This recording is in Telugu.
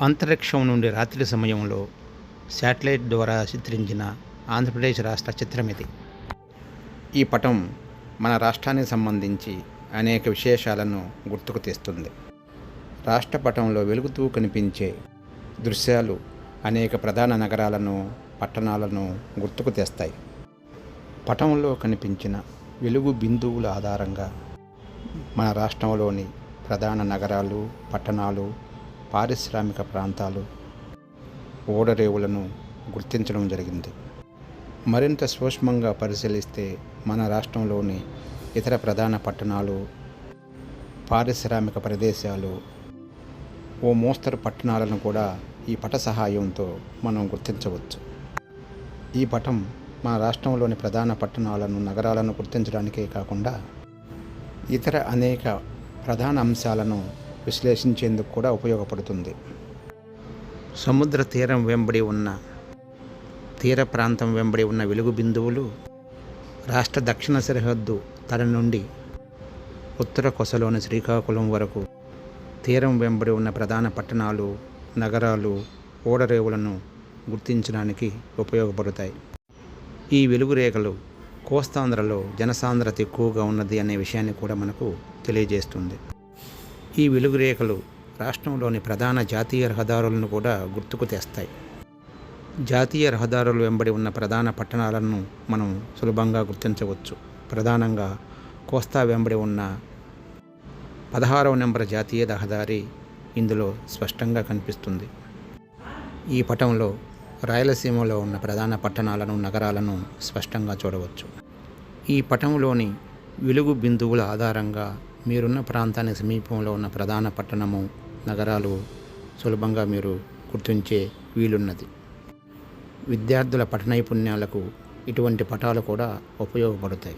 అంతరిక్షం నుండి రాత్రి సమయంలో శాటిలైట్ ద్వారా చిత్రించిన ఆంధ్రప్రదేశ్ రాష్ట్ర చిత్రం ఇది. ఈ పటం మన రాష్ట్రానికి సంబంధించి అనేక విశేషాలను గుర్తుకు తెస్తుంది. రాష్ట్ర పటంలో వెలుగుతూ కనిపించే దృశ్యాలు అనేక ప్రధాన నగరాలను పట్టణాలను గుర్తుకు తెస్తాయి. పటంలో కనిపించిన వెలుగు బిందువుల ఆధారంగా మన రాష్ట్రంలోని ప్రధాన నగరాలు పట్టణాలు పారిశ్రామిక ప్రాంతాలు ఓడరేవులను గుర్తించడం జరిగింది. మరింత సూక్ష్మంగా పరిశీలిస్తే మన రాష్ట్రంలోని ఇతర ప్రధాన పట్టణాలు పారిశ్రామిక ప్రదేశాలు ఓ మోస్తరు పట్టణాలను కూడా ఈ పట సహాయంతో మనం గుర్తించవచ్చు. ఈ పటం మన రాష్ట్రంలోని ప్రధాన పట్టణాలను నగరాలను గుర్తించడానికే కాకుండా ఇతర అనేక ప్రధాన అంశాలను విశ్లేషించేందుకు కూడా ఉపయోగపడుతుంది. సముద్ర తీరం వెంబడి ఉన్న తీర ప్రాంతం వెంబడి ఉన్న వెలుగు బిందువులు రాష్ట్ర దక్షిణ సరిహద్దు తల నుండి ఉత్తర కొసలోని శ్రీకాకుళం వరకు తీరం వెంబడి ఉన్న ప్రధాన పట్టణాలు నగరాలు ఓడరేవులను గుర్తించడానికి ఉపయోగపడతాయి. ఈ వెలుగు రేఖలు కోస్తాంధ్రలో జనసాంద్రత ఎక్కువగా ఉన్నది అనే విషయాన్ని కూడా మనకు తెలియజేస్తుంది. ఈ వెలుగు రేఖలు రాష్ట్రంలోని ప్రధాన జాతీయ రహదారులను కూడా గుర్తుకు తెస్తాయి. జాతీయ రహదారులు వెంబడి ఉన్న ప్రధాన పట్టణాలను మనం సులభంగా గుర్తించవచ్చు. ప్రధానంగా కోస్తా వెంబడి ఉన్న పదహారవ నెంబర్ జాతీయ రహదారి ఇందులో స్పష్టంగా కనిపిస్తుంది. ఈ పటంలో రాయలసీమలో ఉన్న ప్రధాన పట్టణాలను నగరాలను స్పష్టంగా చూడవచ్చు. ఈ పటంలోని వెలుగు బిందువుల ఆధారంగా మీరున్న ప్రాంతానికి సమీపంలో ఉన్న ప్రధాన పట్టణము నగరాలు సులభంగా మీరు గుర్తించే వీలున్నది. విద్యార్థుల పఠనైపుణ్యాలకు ఇటువంటి పటాలు కూడా ఉపయోగపడతాయి.